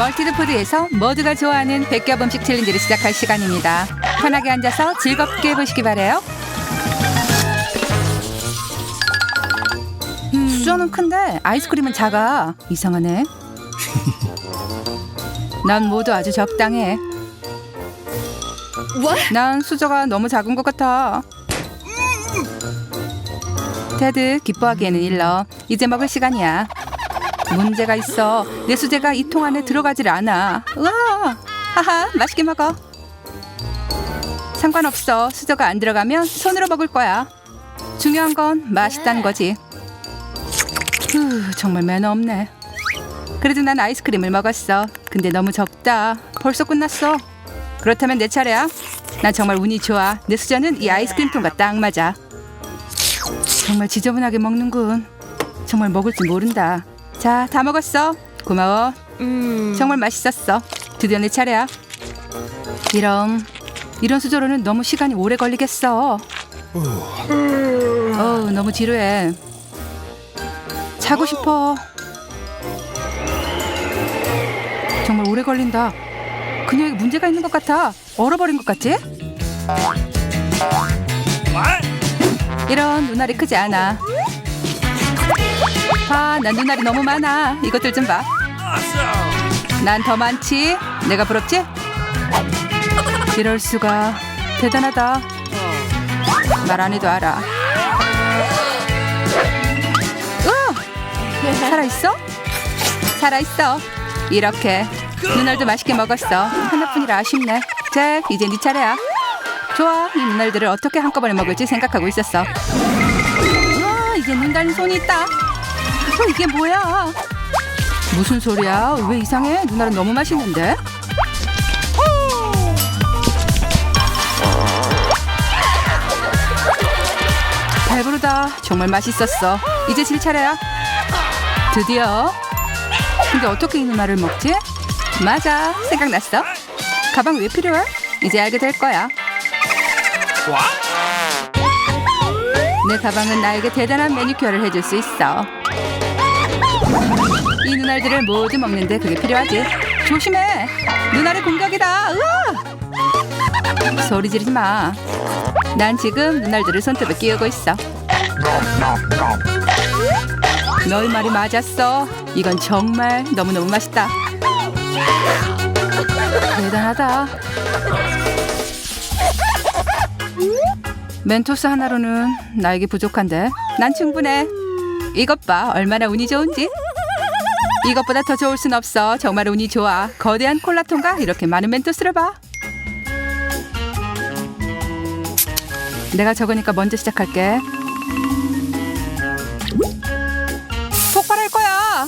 멀티드푸드에서 모두가 좋아하는 백겹 음식 챌린지를 시작할 시간입니다. 편하게 앉아서 즐겁게 보시기 바래요. 수저는 큰데 아이스크림은 작아. 이상하네. 난 모두 아주 적당해. 난 수저가 너무 작은 것 같아. 테드 기뻐하기에는 일러. 이제 먹을 시간이야. 문제가 있어. 내 수제가 이 통 안에 들어가질 않아. 우와! 하하, 맛있게 먹어. 상관없어. 수저가 안 들어가면 손으로 먹을 거야. 중요한 건 맛있다는 거지. 후, 정말 매너 없네. 그래도 난 아이스크림을 먹었어. 근데 너무 적다. 벌써 끝났어. 그렇다면 내 차례야. 난 정말 운이 좋아. 내 수저는 이 아이스크림 통과 딱 맞아. 정말 지저분하게 먹는군. 정말 먹을 줄 모른다. 자, 다 먹었어. 고마워. 정말 맛있었어. 드디어 내 차례야. 이런 이런 수저로는 너무 시간이 오래 걸리겠어. 어우, 너무 지루해. 자고 싶어. 정말 오래 걸린다. 그녀에게 문제가 있는 것 같아. 얼어버린 것 같지? 이런 눈알이 크지 않아. 봐, 난 눈알이 너무 많아. 이것들 좀 봐. 난 더 많지? 내가 부럽지? 이럴 수가. 대단하다. 말 안 해도 알아. 으! 살아있어? 살아있어. 이렇게. 눈알도 맛있게 먹었어. 하나뿐이라 아쉽네. 자, 이제 네 차례야. 좋아, 이 눈알들을 어떻게 한꺼번에 먹을지 생각하고 있었어. 우와, 이제 눈 달린 손이 있다. 어, 이게 뭐야? 무슨 소리야? 왜 이상해? 누나는 너무 맛있는데? 배부르다. 정말 맛있었어. 이제 질 차례야. 드디어. 근데 어떻게 이 누나를 먹지? 맞아. 생각났어. 가방 왜 필요해? 이제 알게 될 거야. 내 가방은 나에게 대단한 매니큐어를 해줄 수 있어. 이 눈알들을 모두 먹는데 그게 필요하지. 조심해. 눈알의 공격이다. 으아! 소리 지르지 마. 난 지금 눈알들을 손톱에 끼우고 있어. 너희 말이 맞았어. 이건 정말 너무너무 맛있다. 대단하다. 멘토스 하나로는 나에게 부족한데 난 충분해. 이것 봐 얼마나 운이 좋은지. 이것보다 더 좋을 순 없어. 정말 운이 좋아. 거대한 콜라통과 이렇게 많은 멘토스를 봐. 내가 적으니까 먼저 시작할게. 폭발할 거야.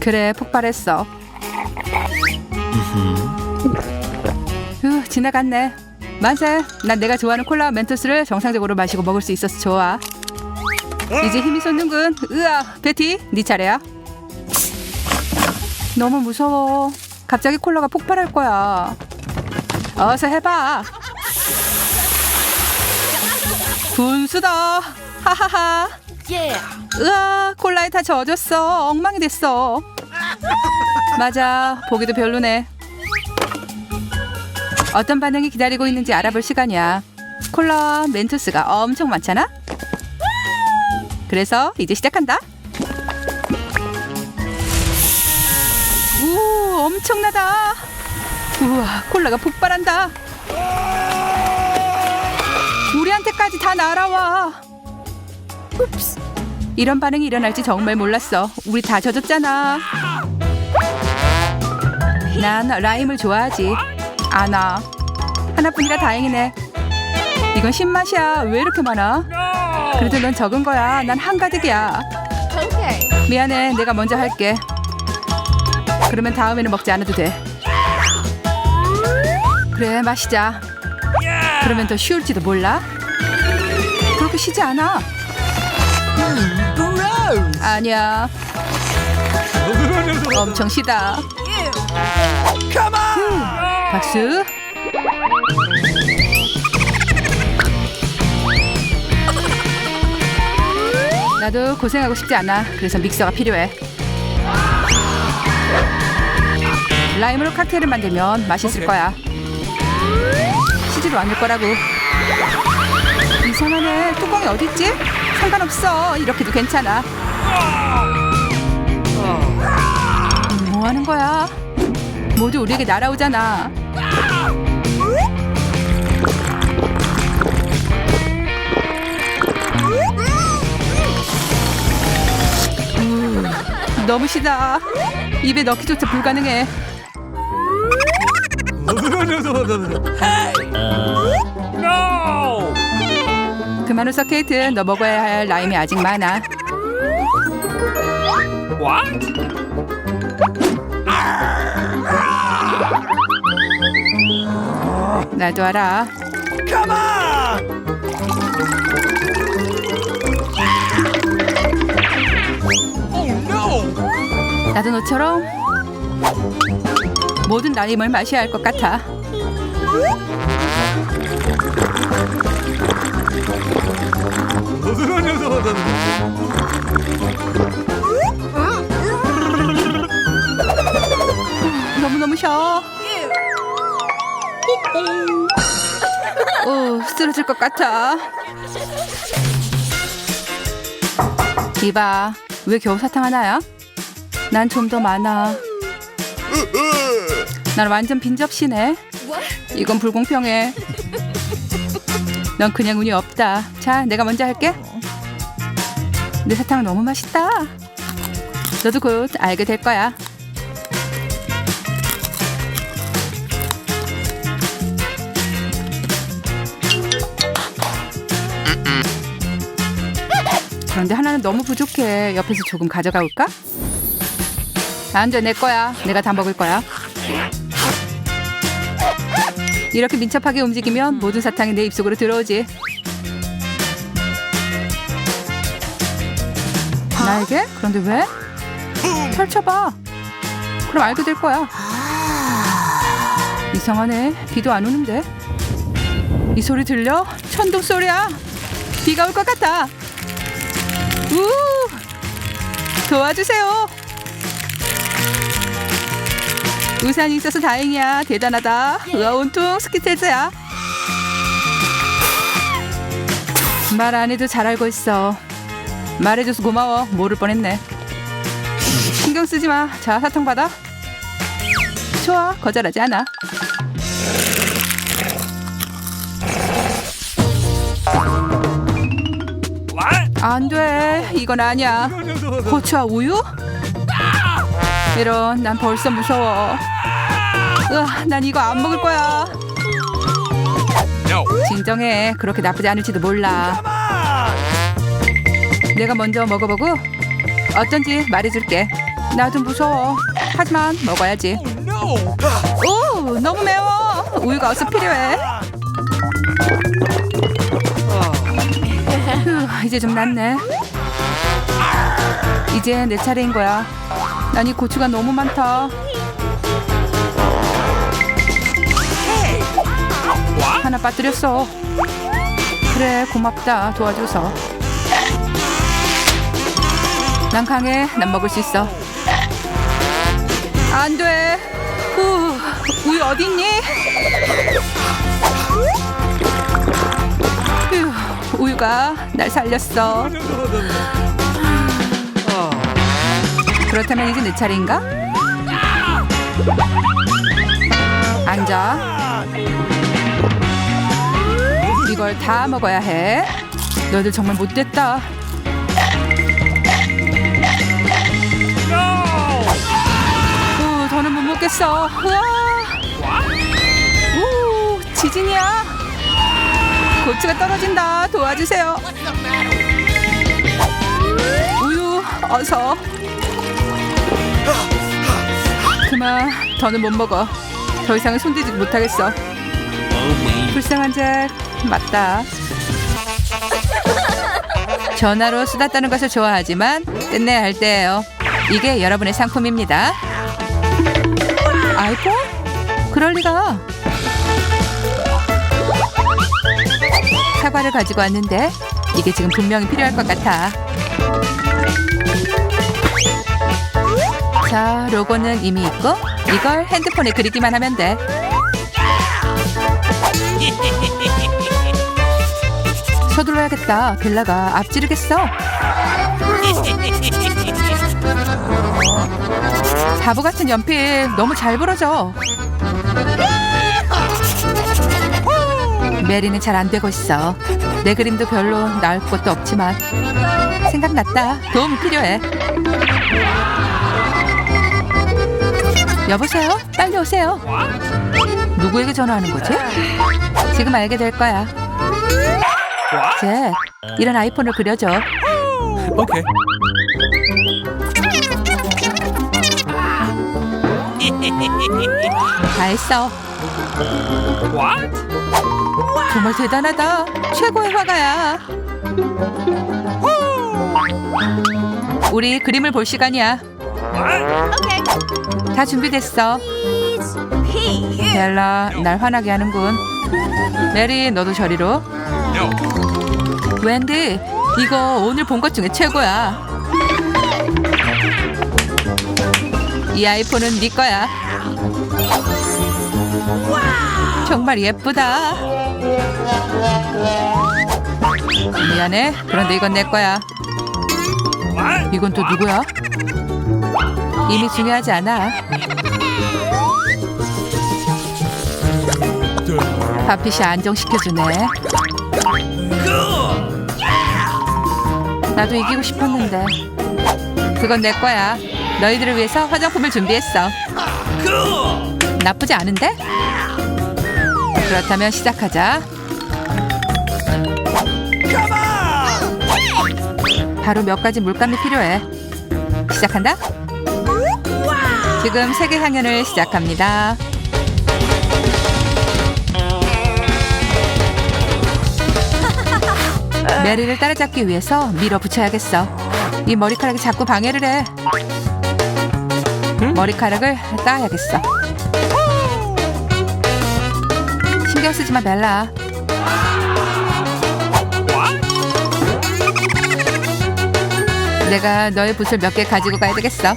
그래, 폭발했어. 휴, 지나갔네. 만세. 난 내가 좋아하는 콜라 멘토스를 정상적으로 마시고 먹을 수 있어서 좋아. 이제 힘이 솟는군. 으아, 베티, 네 차례야. 너무 무서워. 갑자기 콜라가 폭발할 거야. 어서 해봐. 분수다. 하하하. 으아, 콜라에 다 젖었어. 엉망이 됐어. 맞아, 보기도 별로네. 어떤 반응이 기다리고 있는지 알아볼 시간이야. 콜라와 멘토스가 엄청 많잖아. 그래서 이제 시작한다. 우, 엄청나다. 우와, 콜라가 폭발한다. 우리한테까지 다 날아와. 이런 반응이 일어날지 정말 몰랐어. 우리 다 젖었잖아. 난 라임을 좋아하지. 아나. 하나뿐이라 다행이네. 이건 신맛이야. 왜 이렇게 많아? 그래도 넌 적은 거야. 난 한가득이야. 미안해. 내가 먼저 할게. 그러면 다음에는 먹지 않아도 돼. 그래, 마시자. 그러면 더 쉬울지도 몰라. 그렇게 쉬지 않아. 아니야. 엄청 쉬다. 후, 박수. 나도 고생하고 싶지 않아. 그래서 믹서가 필요해. 라임으로 칵테일을 만들면 맛있을 오케이. 거야. 치지도 않을 거라고. 이상하네. 뚜껑이 어딨지? 상관없어. 이렇게도 괜찮아. 뭐 하는 거야? 모두 우리에게 날아오잖아. 너무 시다. 입에 넣기조차 불가능해. 그만 웃어 케이트. 너 먹어야 할 라임이 아직 많아. What? 나도 알아. Come on! 나도 너처럼 모든 라임을 마셔야 할 것 같아. 너무너무 셔. 오, 쓰러질 것 같아. 이봐, 왜 겨우 사탕 하나야? 난 좀 더 많아. 난 완전 빈 접시네. 이건 불공평해. 넌 그냥 운이 없다. 자, 내가 먼저 할게. 내 사탕 너무 맛있다. 너도 곧 알게 될 거야. 그런데 하나는 너무 부족해. 옆에서 조금 가져가 올까? 안 돼, 내 거야. 내가 다 먹을 거야. 이렇게 민첩하게 움직이면 모든 사탕이 내 입속으로 들어오지. 나에게? 그런데 왜? 펼쳐봐. 그럼 알게 될 거야. 이상하네. 비도 안 오는데. 이 소리 들려? 천둥 소리야. 비가 올 것 같아. 우! 도와주세요. 우산이 있어서 다행이야. 대단하다. 으아 온통 스키테즈야. 말 안 해도 잘 알고 있어. 말해줘서 고마워. 모를 뻔했네. 신경 쓰지 마. 자, 사탕 받아. 좋아. 거절하지 않아. 안 돼. 이건 아니야. 고추와 우유? 이런, 난 벌써 무서워. 으아, 난 이거 안 먹을 거야. 진정해. 그렇게 나쁘지 않을지도 몰라. 내가 먼저 먹어보고 어쩐지 말해줄게. 나도 무서워. 하지만 먹어야지. No! 오, 너무 매워. 우유가 어서 필요해. 휴, 이제 좀 낫네. 이제 내 차례인 거야. 난이 고추가 너무 많다. 하나 빠뜨렸어. 그래, 고맙다. 도와줘서. 난 강해. 난 먹을 수 있어. 안 돼. 우, 우유 어딨니? 휴, 우유가 날 살렸어. 그렇다면 이제 내 차례인가? 앉아. 이걸 다 먹어야 해. 너희들 정말 못됐다. 우, 더는 못 먹겠어. 우와. 우, 지진이야. 고추가 떨어진다. 도와주세요. 우유, 어서. 그만, 더는 못 먹어. 더 이상은 손대지 못하겠어. 불쌍한 잭, 맞다. 전화로 수다 떠는 것을 좋아하지만 끝내야 할 때예요. 이게 여러분의 상품입니다. 아이폰? 그럴 리가. 사과를 가지고 왔는데 이게 지금 분명히 필요할 것 같아. 자, 로고는 이미 있고 이걸 핸드폰에 그리기만 하면 돼. 서둘러야겠다. 벨라가 앞지르겠어. 바보 같은 연필 너무 잘 부러져. 메리는 잘 안 되고 있어. 내 그림도 별로 나을 것도 없지만 생각났다. 도움 필요해. 여보세요? 빨리 오세요. 누구에게 전화하는 거지? 지금 알게 될 거야. 제 이런 아이폰을 그려줘. Okay. 다 했어. What? 정말 대단하다. 최고의 화가야. 우리 그림을 볼 시간이야. What? 다 준비됐어. 벨라, 날 화나게 하는군. 메리, 너도 저리로. 웬디, 이거 오늘 본 것 중에 최고야. 이 아이폰은 네 거야. 정말 예쁘다. 미안해. 그런데 이건 내 거야. 이건 또 누구야? 이미 중요하지 않아. 파핏이 안정시켜주네. 나도 이기고 싶었는데. 그건 내 거야. 너희들을 위해서 화장품을 준비했어. 나쁘지 않은데? 그렇다면 시작하자. 바로 몇 가지 물감이 필요해. 시작한다. 지금 세계 향연을 시작합니다. 메리를 따라잡기 위해서 밀어붙여야겠어. 이 머리카락이 자꾸 방해를 해. 머리카락을 따야겠어. 신경 쓰지 마, 벨라. 내가 너의 붓을 몇 개 가지고 가야 되겠어.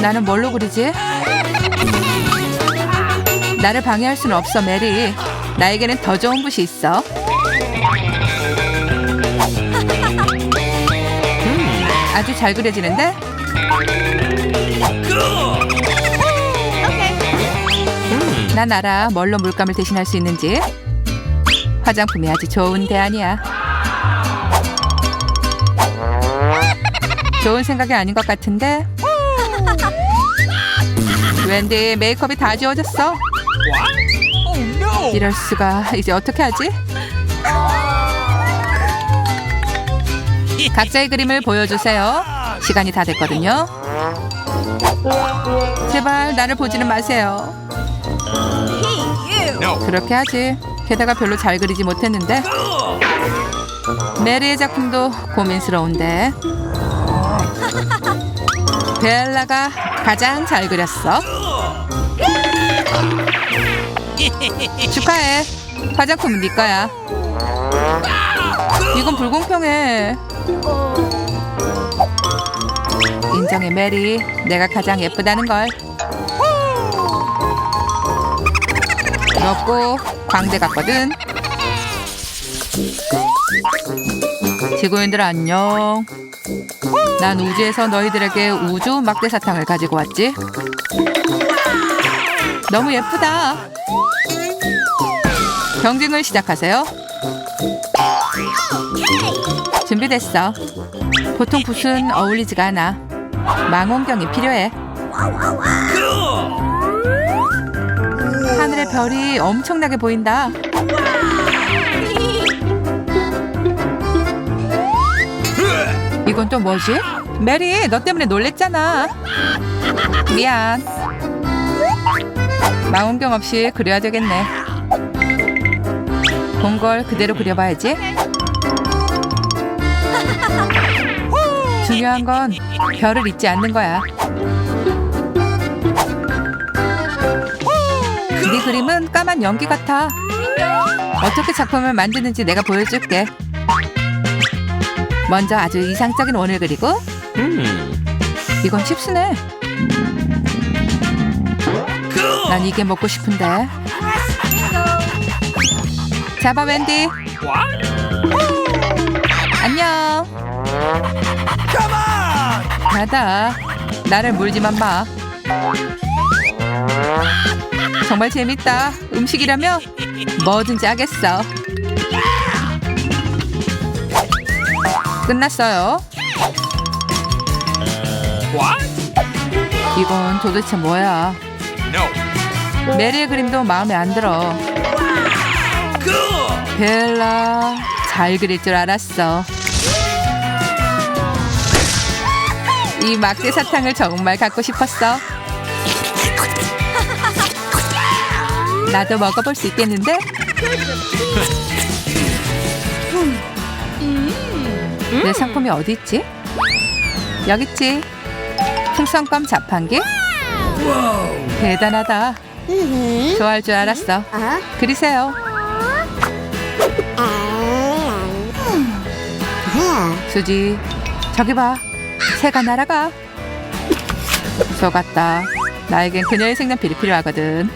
나는 뭘로 그리지? 나를 방해할 수는 없어, 메리. 나에게는 더 좋은 붓이 있어. 음, 아주 잘 그려지는데? 음, 난 알아. 뭘로 물감을 대신할 수 있는지. 화장품이 아주 좋은 대안이야. 좋은 생각이 아닌 것 같은데? 웬디 메이크업이 다 지워졌어. Oh! 이럴 수가. 이제 어떻게 하지? 각자의 그림을 보여주세요. 시간이 다 됐거든요. 제발 나를 보지는 마세요. 그렇게 하지. 게다가 별로 잘 그리지 못했는데. 메리의 작품도 고민스러운데. 벨라가 가장 잘 그렸어. 축하해. 화장품은 네 거야. 이건 불공평해. 인정해, 메리. 내가 가장 예쁘다는 걸. 먹고 광대 같거든. 지구인들 안녕. 난 우주에서 너희들에게 우주 막대 사탕을 가지고 왔지. 너무 예쁘다. 경쟁을 시작하세요. 준비됐어. 보통 붓은 어울리지가 않아. 망원경이 필요해. 하늘의 별이 엄청나게 보인다. 이건 또 뭐지? 메리, 너 때문에 놀랬잖아. 미안. 망원경 없이 그려야 되겠네. 본 걸 그대로 그려봐야지. 중요한 건 별을 잊지 않는 거야. 네 그림은 까만 연기 같아. 어떻게 작품을 만드는지 내가 보여줄게. 먼저 아주 이상적인 원을 그리고 이건 칩스네. 난 이게 먹고 싶은데. 잡아 웬디. 안녕. 나다. 나를 물지만 마. 정말 재밌다. 음식이라며 뭐든지 하겠어. 끝났어요. 이건 도대체 뭐야? No. 메리의 그림도 마음에 안 들어. 벨라 잘 그릴 줄 알았어. 이 막대 사탕을 정말 갖고 싶었어. 나도 먹어볼 수 있겠는데? 내 상품이 어디 있지? 여기 있지. 풍선껌 자판기? 대단하다. 좋아할 줄 알았어. 그리세요. 수지, 저기 봐. 새가 날아가. 속았다. 나에겐 그녀의 색연필이 필요하거든.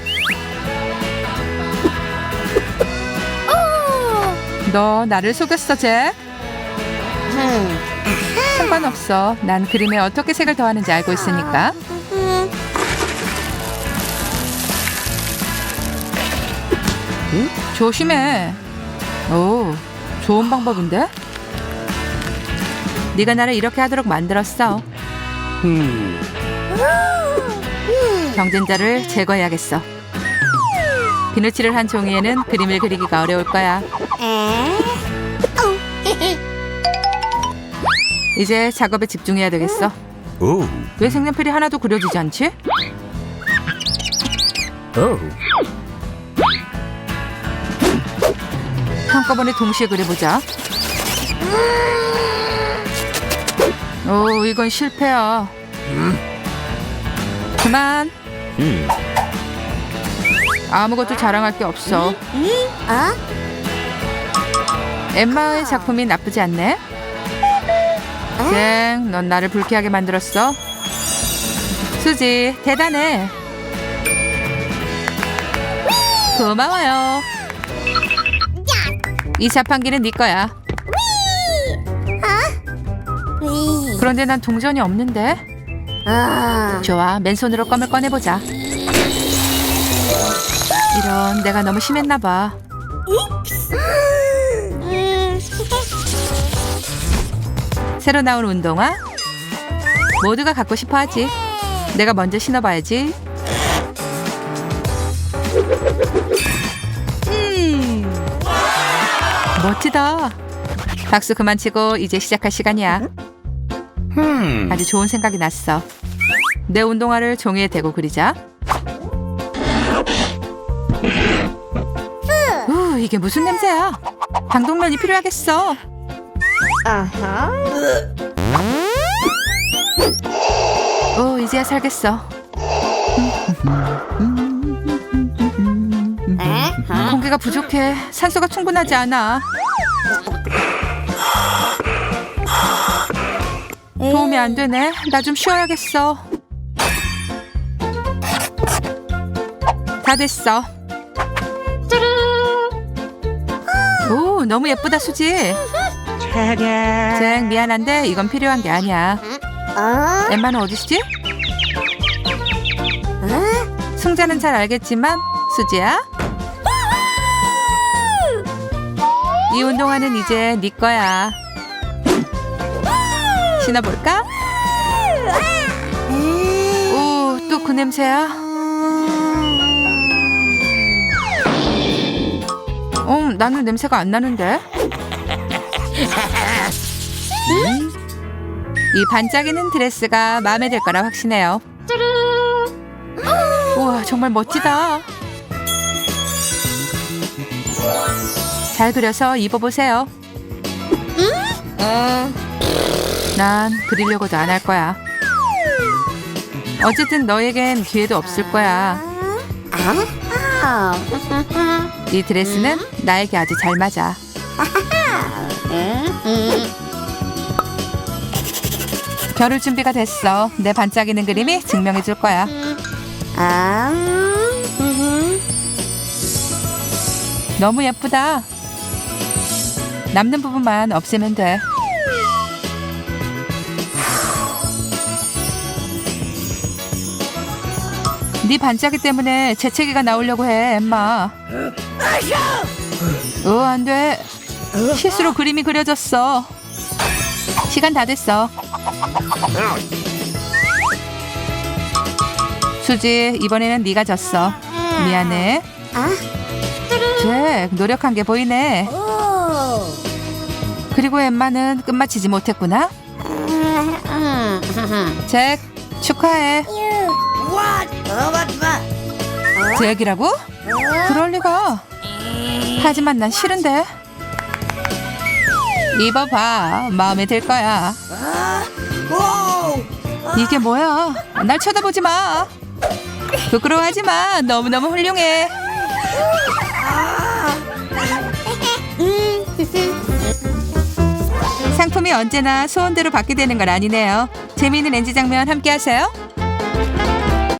너 나를 속였어, 잭? 상관없어. 난 그림에 어떻게 색을 더하는지 알고 있으니까. 조심해. 오, 좋은 방법인데? 네가 나를 이렇게 하도록 만들었어. 경쟁자를 제거해야겠어. 비누칠을 한 종이에는 그림을 그리기가 어려울 거야. 이제 작업에 집중해야 되겠어. Oh. 왜 색연필이 하나도 그려지지 않지? Oh. 한꺼번에 동시에 그려보자. 오, 이건 실패야. 그만. 아무것도 자랑할 게 없어. 엠마의 작품이 나쁘지 않네. 쟁, 넌 나를 불쾌하게 만들었어. 수지, 대단해. 고마워요. 이 자판기는 네 거야. 그런데 난 동전이 없는데. 좋아, 맨손으로 껌을 꺼내보자. 이런, 내가 너무 심했나 봐. 새로 나온 운동화? 모두가 갖고 싶어 하지. 내가 먼저 신어봐야지. 음. 멋지다. 박수 그만 치고 이제 시작할 시간이야. Hmm. 아주 좋은 생각이 났어. 내 운동화를 종이에 대고 그리자. 우, 이게 무슨 냄새야? 방독면이 필요하겠어. 오, 이제야 살겠어. 공기가 부족해. 산소가 충분하지 않아. 도움이 안 되네. 나 좀 쉬어야겠어. 다 됐어. 오, 너무 예쁘다, 수지. 쟁, 미안한데 이건 필요한 게 아니야. 엠마는 어디시지? 승자는 잘 알겠지만 수지야. 이 운동화는 이제 네 거야. 신어볼까? 오, 또 그 냄새야. 어, 나는 냄새가 안 나는데. 이 반짝이는 드레스가 마음에 들 거라 확신해요. 우와, 정말 멋지다. 잘 그려서 입어보세요. 난 그리려고도 안 할 거야. 어쨌든 너에겐 기회도 없을 거야. 이 드레스는 나에게 아주 잘 맞아. 겨룰 준비가 됐어. 내 반짝이는 그림이 증명해 줄 거야. 아, 음, 너무 예쁘다. 남는 부분만 없애면 돼. 네 반짝이 때문에 재채기가 나오려고 해, 엠마. 어, 안 돼. 실수로 그림이 그려졌어. 시간 다 됐어. 수지, 이번에는 네가 졌어. 미안해. 아, 잭, 노력한 게 보이네. 오, 그리고 엠마는 끝마치지 못했구나. 잭, 축하해. 잭이라고? 그럴 리가. 하지만 난 싫은데. 입어봐. 마음에 들 거야. 이게 뭐야? 날 쳐다보지 마. 부끄러워하지 마. 너무너무 훌륭해. 상품이 언제나 소원대로 받게 되는 건 아니네요. 재미있는 NG 장면 함께 하세요.